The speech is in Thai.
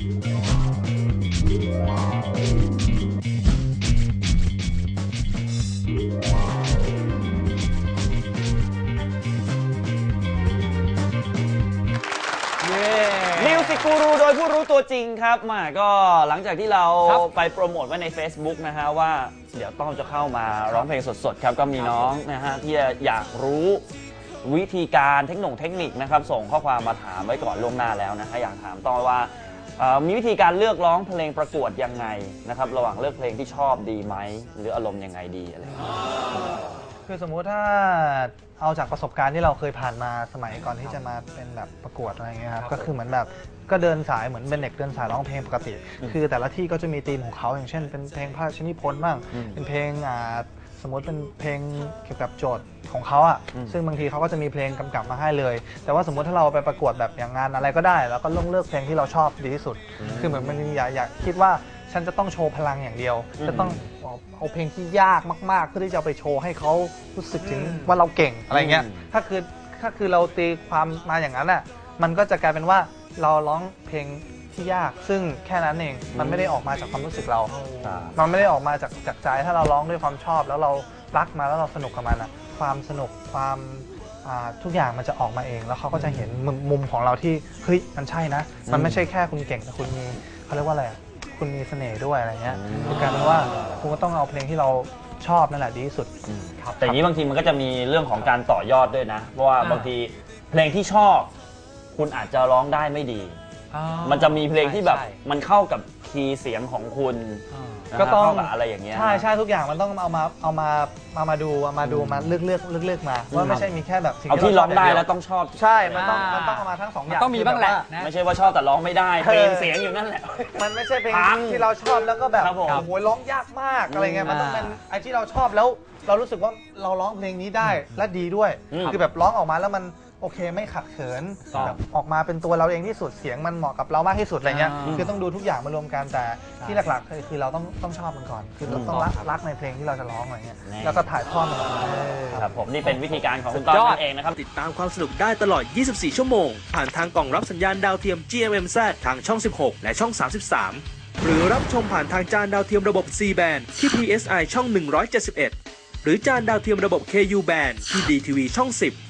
เย้มิวสิกกูรูโดยผู้รู้ตัวจริงครับมาก็หลังจากที่เราครับไปโปรโมทไว้ใน Facebook นะฮะว่าเดี๋ยวต้องจะเข้ามาร้องเพลงสดๆครับก็มีน้องนะฮะที่อยากรู้วิธีการเทคโนโลยีเทคนิคนะครับส่งข้อความมาถามไว้ก่อนล่วงหน้าแล้วนะฮะอยากถามต่อว่า เอ่อมีวิธีการเลือกร้องเพลงประกวดยังไงนะครับ ระหว่างเลือกเพลงที่ชอบดีไหม หรืออารมณ์ยังไงดีอะไรอย่างเงี้ย คือสมมุติถ้าเอาจากประสบการณ์ที่เราเคยผ่านมาสมัยก่อนที่จะมาเป็นแบบประกวดอะไรอย่างเงี้ยครับก็คือเหมือนแบบก็เดินสายเหมือนเป็นเด็กเดินสายร้องเพลงปกติ คือแต่ละที่ก็จะมีธีมของเขาอย่างเช่น เป็นเพลงพระราชนิพนธ์บ้างอืมเป็นเพลงอ่า สมมติเป็นเพลงเกี่ยวกับโจทย์ของเขาอะอืมซึ่งบางทีเขาก็จะมีเพลงกำกับมาให้เลย แต่ว่าสมมติถ้าเราไปประกวดแบบอย่างงานอะไรก็ได้ แล้วก็ต้องเลือกเพลงที่เราชอบดีที่สุด คือเหมือนมันอย่าอย่าคิดว่าฉันจะต้องโชว์พลังอย่างเดียวอืมจะต้องเอาเอาเพลงที่ยากมาก ๆ เพื่อที่จะเอาไปโชว์ให้เขารู้สึกถึงว่าเราเก่งอะไรเงี้ยอืมถ้าคือถ้าคือเราตีความมาอย่างนั้นอะมันก็จะกลายเป็นว่าเราร้องเพลง ที่ยากซึ่งแค่นั้นเองมันไม่ได้ออกมาจากความรู้สึกเรา อ่า มันไม่ได้ออกมาจากจากใจถ้าเราร้องด้วยความชอบ แล้วเรารักมาแล้วเราสนุกกับมันอะความสนุกความอ่าทุกอย่างมันจะออกมาเอง แล้วเขาก็จะเห็นมุมมุมของเราที่เฮ้ยมันใช่นะ มันไม่ใช่แค่คุณเก่งแต่คุณมีเขาเรียกว่าอะไรอะคุณมีเสน่ห์ด้วยอะไรเงี้ยอืมคือกลายเป็นว่าคุณก็ต้องเอาเพลงที่เราชอบนั่นแหละดีที่สุดอืมครับ แต่อย่างนี้บางทีมันก็จะมีเรื่องของการต่อยอดด้วยนะ เพราะว่าอ่า บางทีเพลงที่ชอบ คุณอาจจะร้องได้ไม่ดี อ๋อมันจะมีเพลงที่แบบใช่ มันเข้ากับคีย์เสียงของคุณอ่านะฮะก็ต้องเข้ากับอะไรอย่างเงี้ย ใช่ใช่ทุกอย่างมันต้องเอามาเอามาเอามาดูเอามาดูมาเลือกเลือกเลือกเลือกมาว่าไม่ใช่มีแค่แบบสิ่งเอาที่ที่เราร้องได้ชบแล้วต้องชอบใช่มันต้องอ่ามัมันต้องเอามาทั้งสองอมันย่างต้องมีบ้างแหละคือนะ ไม่ใช่ว่าชอบแต่ร้องไม่ได้เออเพลงเสียงอยู่นั่นแหละ มันไม่ใช่เพลงพังที่เราชอบแล้วก็แบบครับผมโอ้โหร้องยากมากอะไรเงี้ยมันต้องอ่าเป็นไอ้ที่เราชอบแล้ว เรารู้สึกว่าเราร้องเพลงนี้ได้และดีด้วย อืม คือแบบร้องออกมาแล้วมัน โอเคไม่ขัดเขินครับแบบออกมาเป็นตัวเราเองที่สุดเสียงมันเหมาะกับเรามากที่สุดอะไรเงี้ยอ่า คือต้องดูทุกอย่างมารวมกันแต่ใช่ที่หลักๆคือคือเราต้องต้องชอบมันก่อน คือเราต้องรักรักในเพลงที่เราจะร้องอะไรเงี้ยแน่ แล้วก็ถ่ายทอดมันออกมาครับผมนี่เป็นวิธีการของคุณต้นสุดยอดนั่นเองนะครับ ติดตามความสนุกได้ตลอด 24 ชั่วโมง ผ่านทางกล่องรับสัญญาณดาวเทียม GMMZ ทางช่อง 16 และช่อง 33 หรือรับชมผ่านทางจานดาวเทียมระบบ C band ที่ PSI ช่อง 171 หรือจานดาวเทียมระบบ KU band ที่ DTV ช่อง 10